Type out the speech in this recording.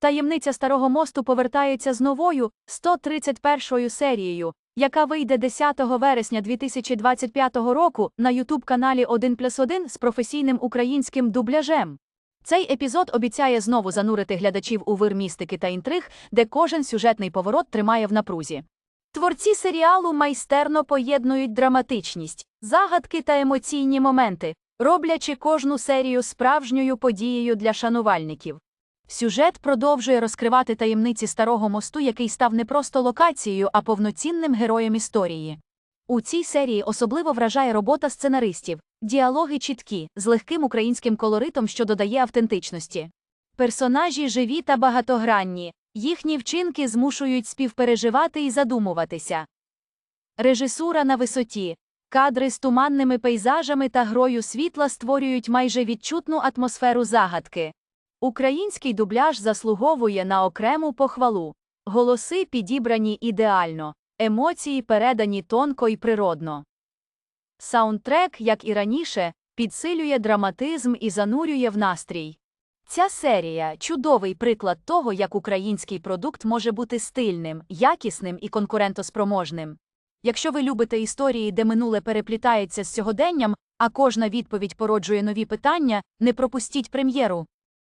Таємниця Старого мосту повертається з новою 131 серією, яка вийде 10 вересня 2025 року на ютуб-каналі 1 плюс 1 з професійним українським дубляжем. Цей епізод обіцяє знову занурити глядачів у вир містики та інтриг, де кожен сюжетний поворот тримає в напрузі. Творці серіалу майстерно поєднують драматичність, загадки та емоційні моменти, роблячи кожну серію справжньою подією для шанувальників. Сюжет продовжує розкривати таємниці старого мосту, який став не просто локацією, а повноцінним героєм історії. У цій серії особливо вражає робота сценаристів, діалоги чіткі, з легким українським колоритом, що додає автентичності. Персонажі живі та багатогранні, їхні вчинки змушують співпереживати і задумуватися. Режисура на висоті, кадри з туманними пейзажами та грою світла створюють майже відчутну атмосферу загадки. Український дубляж заслуговує на окрему похвалу. Голоси підібрані ідеально, емоції передані тонко і природно. Саундтрек, як і раніше, підсилює драматизм і занурює в настрій. Ця серія чудовий приклад того, як український продукт може бути стильним, якісним і конкурентоспроможним. Якщо ви любите історії, де минуле переплітається з сьогоденням, а кожна відповідь породжує нові питання, не пропустіть прем'єру.